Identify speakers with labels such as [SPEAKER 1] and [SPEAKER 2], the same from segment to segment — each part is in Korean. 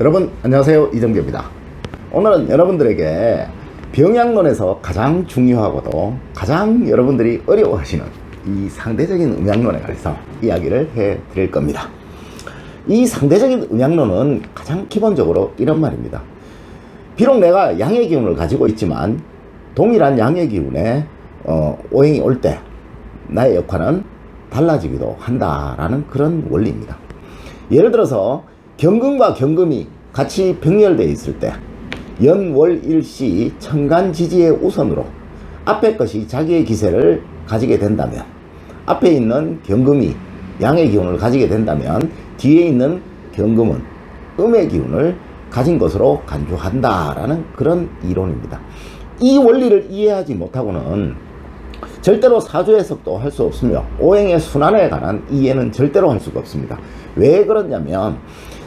[SPEAKER 1] 여러분 안녕하세요. 이정재입니다. 오늘은 여러분들에게 병약론에서 가장 중요하고도 가장 여러분들이 어려워하시는 이 상대적인 음양론에 관해서 이야기를 해 드릴 겁니다. 이 상대적인 음양론은 가장 기본적으로 이런 말입니다. 비록 내가 양의 기운을 가지고 있지만 동일한 양의 기운에 어, 오행이 올 때 나의 역할은 달라지기도 한다라는 그런 원리입니다. 예를 들어서 경금과 경금이 같이 병렬되어 있을 때 연월일시 천간지지의 우선으로 앞에 것이 자기의 기세를 가지게 된다면 앞에 있는 경금이 양의 기운을 가지게 된다면 뒤에 있는 경금은 음의 기운을 가진 것으로 간주한다라는 그런 이론입니다. 이 원리를 이해하지 못하고는 절대로 사주 해석도 할 수 없으며 오행의 순환에 관한 이해는 절대로 할 수가 없습니다. 왜 그러냐면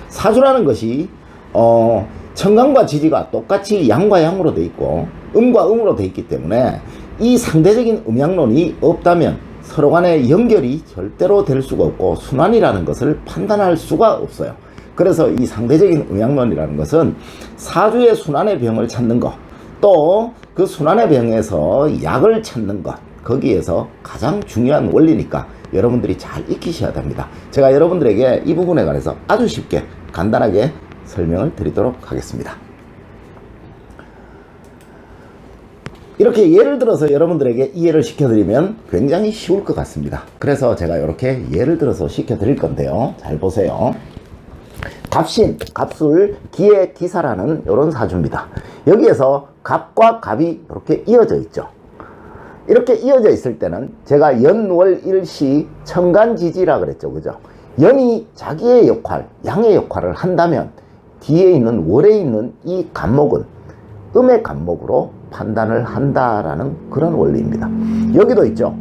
[SPEAKER 1] 사주라는 것이 어 천간과 지지가 똑같이 양과 양으로 돼 있고 음과 음으로 돼 있기 때문에 이 상대적인 음양론이 없다면 서로 간의 연결이 절대로 될 수가 없고 순환이라는 것을 판단할 수가 없어요. 그래서 이 상대적인 음양론이라는 것은 사주의 순환의 병을 찾는 것, 또 그 순환의 병에서 약을 찾는 것, 거기에서 가장 중요한 원리니까 여러분들이 잘 익히셔야 됩니다. 제가 여러분들에게 이 부분에 관해서 아주 쉽게 간단하게 설명을 드리도록 하겠습니다. 이렇게 예를 들어서 여러분들에게 이해를 시켜드리면 굉장히 쉬울 것 같습니다. 그래서 제가 이렇게 예를 들어서 시켜드릴 건데요. 잘 보세요. 갑신, 갑술, 기의 기사라는 이런 사주입니다. 여기에서 갑과 갑이 이렇게 이어져 있죠. 이렇게 이어져 있을 때는 제가 연월일시 천간지지라 그랬죠. 그죠? 연이 자기의 역할, 양의 역할을 한다면 뒤에 있는 월에 있는 이 간목은 음의 간목으로 판단을 한다라는 그런 원리입니다. 여기도 있죠.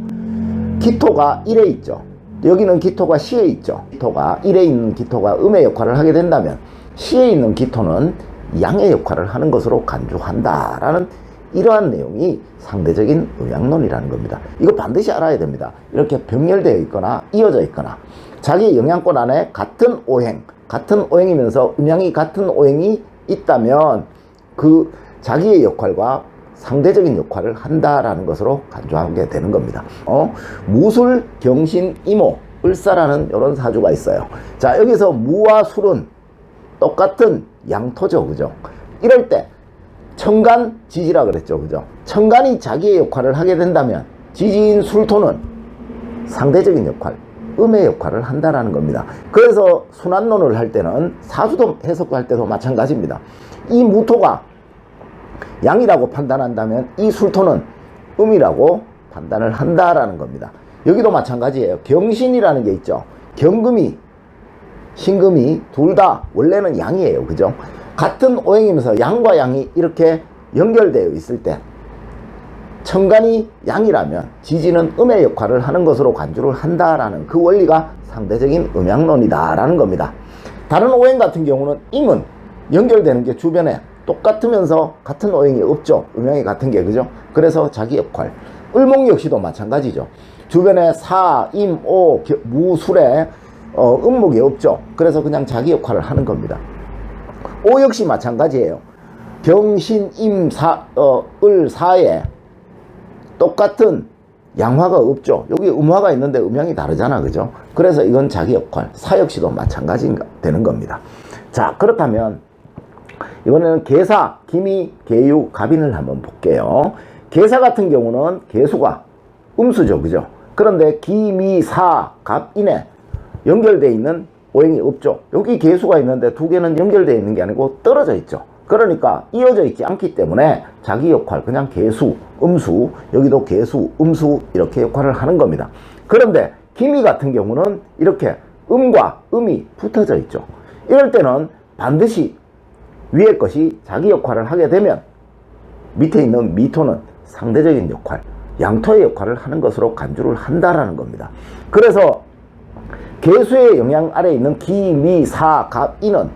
[SPEAKER 1] 기토가 1에 있죠. 여기는 기토가 시에 있죠. 기토가 1에 있는 기토가 음의 역할을 하게 된다면 시에 있는 기토는 양의 역할을 하는 것으로 간주한다라는 이러한 내용이 상대적인 음양론이라는 겁니다. 이거 반드시 알아야 됩니다. 이렇게 병렬되어 있거나 이어져 있거나 자기 영양권 안에 같은 오행, 같은 오행이면서 음양이 같은 오행이 있다면 그 자기의 역할과 상대적인 역할을 한다라는 것으로 간주하게 되는 겁니다. 어? 무술, 경신, 이모, 을사라는 이런 사주가 있어요. 자, 여기서 무와 술은 똑같은 양토죠. 그죠? 이럴 때 천간 지지라 그랬죠. 그죠? 천간이 자기의 역할을 하게 된다면 지지인 술토는 상대적인 역할, 음의 역할을 한다라는 겁니다. 그래서 순환론을 할 때는 사주도 해석할 때도 마찬가지입니다. 이 무토가 양이라고 판단한다면 이 술토는 음이라고 판단을 한다라는 겁니다. 여기도 마찬가지예요. 경신이라는 게 있죠. 경금이 신금이 둘 다 원래는 양이에요. 그죠? 같은 오행이면서 양과 양이 이렇게 연결되어 있을 때 천간이 양이라면 지지는 음의 역할을 하는 것으로 간주를 한다라는 그 원리가 상대적인 음양론이다라는 겁니다. 다른 오행 같은 경우는 임은 연결되는 게 주변에 똑같으면서 같은 오행이 없죠. 음양이 같은 게 그죠? 그래서 자기 역할. 을목 역시도 마찬가지죠. 주변에 사, 임, 오, 겨, 무, 술에 어, 음목이 없죠. 그래서 그냥 자기 역할을 하는 겁니다. 오 역시 마찬가지예요. 경신, 임, 사, 어, 을, 사에 똑같은 양화가 없죠. 여기 음화가 있는데 음양이 다르잖아. 그죠? 그래서 이건 자기 역할. 사 역시도 마찬가지 되는 겁니다. 자, 그렇다면 이번에는 계사, 기미, 계유, 갑인을 한번 볼게요. 계사 같은 경우는 계수가 음수죠. 그죠? 그런데 기미, 사, 갑인에 연결되어 있는 오행이 없죠. 여기 계수가 있는데 두 개는 연결되어 있는 게 아니고 떨어져 있죠. 그러니까 이어져 있지 않기 때문에 자기 역할 그냥 계수, 음수, 여기도 계수, 음수 이렇게 역할을 하는 겁니다. 그런데 기미 같은 경우는 이렇게 음과 음이 붙어져 있죠. 이럴 때는 반드시 위의 것이 자기 역할을 하게 되면 밑에 있는 미토는 상대적인 역할, 양토의 역할을 하는 것으로 간주를 한다라는 겁니다. 그래서 개수의 영향 아래 있는 기, 미, 사, 갑, 이는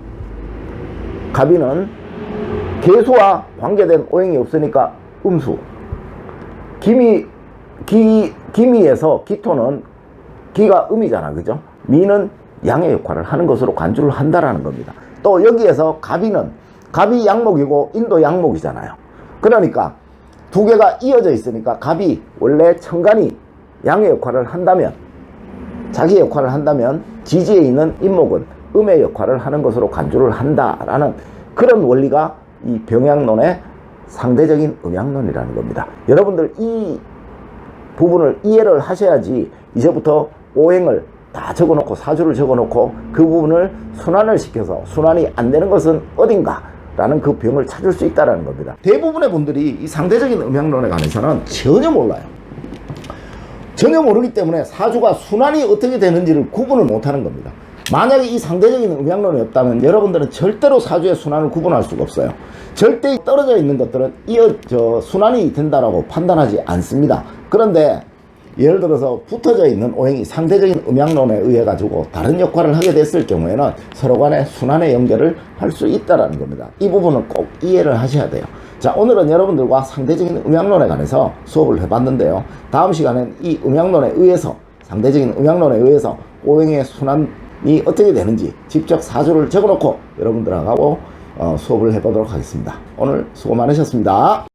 [SPEAKER 1] 갑이는 개수와 관계된 오행이 없으니까 음수. 기미, 기, 기미에서 기토는 기가 음이잖아. 그죠? 미는 양의 역할을 하는 것으로 간주를 한다라는 겁니다. 또 여기에서 갑이는 갑이 양목이고 인도 양목이잖아요. 그러니까 두 개가 이어져 있으니까 갑이 원래 천간이 양의 역할을 한다면 자기 역할을 한다면 지지에 있는 인목은 음의 역할을 하는 것으로 간주를 한다라는 그런 원리가 이 병양론의 상대적인 음양론이라는 겁니다. 여러분들 이 부분을 이해를 하셔야지 이제부터 오행을 다 적어놓고 사주를 적어놓고 그 부분을 순환을 시켜서 순환이 안 되는 것은 어딘가 라는 그 병을 찾을 수 있다는 겁니다. 대부분의 분들이 이 상대적인 음양론에 관해서는 전혀 몰라요. 전혀 모르기 때문에 사주가 순환이 어떻게 되는지를 구분을 못하는 겁니다. 만약에 이 상대적인 음양론이 없다면 여러분들은 절대로 사주의 순환을 구분할 수가 없어요. 절대 떨어져 있는 것들은 이어 저 순환이 된다라고 판단하지 않습니다. 그런데 예를 들어서 붙어져 있는 오행이 상대적인 음양론에 의해 가지고 다른 역할을 하게 됐을 경우에는 서로 간에 순환의 연결을 할 수 있다라는 겁니다. 이 부분은 꼭 이해를 하셔야 돼요. 자, 오늘은 여러분들과 상대적인 음양론에 관해서 수업을 해봤는데요. 다음 시간엔 이 음양론에 의해서, 상대적인 음양론에 의해서 오행의 순환이 어떻게 되는지 직접 사주를 적어놓고 여러분들하고 어, 수업을 해보도록 하겠습니다. 오늘 수고 많으셨습니다.